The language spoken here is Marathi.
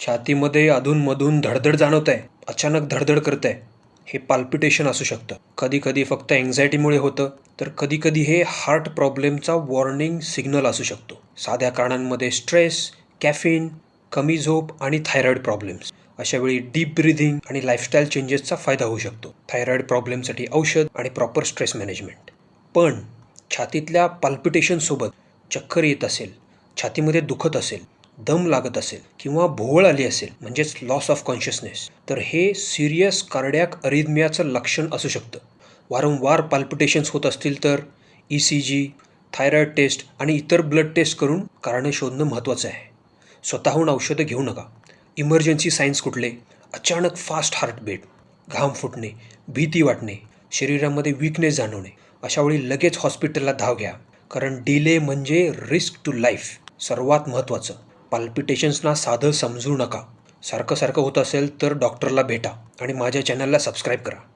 छातीमध्ये अधूनमधून धडधड जाणवत आहे अचानक धडधड करत आहे हे पाल्पिटेशन असू शकतं. कधी कधी फक्त एन्झायटीमुळे होतं तर कधी कधी हे हार्ट प्रॉब्लेमचा वॉर्निंग सिग्नल असू शकतो. साध्या कारणांमध्ये स्ट्रेस कॅफिन कमी झोप आणि थायरॉईड प्रॉब्लेम्स अशा वेळी डीप ब्रिदिंग आणि लाईफस्टाईल चेंजेसचा फायदा होऊ शकतो. थायरॉईड प्रॉब्लेमसाठी औषध आणि प्रॉपर स्ट्रेस मॅनेजमेंट पण छातीतल्या पाल्पिटेशनसोबत चक्कर येत असेल छातीमध्ये दुखत असेल दम लागत असेल किंवा भोवळ आली असेल म्हणजेच लॉस ऑफ कॉन्शियसनेस तर हे सिरियस कार्डॅक अरिदमियाचं लक्षण असू शकतं. वारंवार पाल्पिटेशन्स होत असतील तर E C G thyroid test आणि इतर ब्लड टेस्ट करून कारणं शोधणं महत्त्वाचं आहे. स्वतःहून औषधं घेऊ नका. इमर्जन्सी सायन्स कुठले? अचानक फास्ट हार्टबीट घाम फुटणे भीती वाटणे शरीरामध्ये विकनेस जाणवणे अशावेळी लगेच हॉस्पिटलला धाव घ्या. कारण डिले म्हणजे रिस्क टू लाईफ सर्वात महत्त्वाचं पाल्पिटेशन्सना साधं समजू नका. सारखं सारखं होत असेल तर डॉक्टरला भेटा आणि माझ्या चॅनलला सबस्क्राईब करा.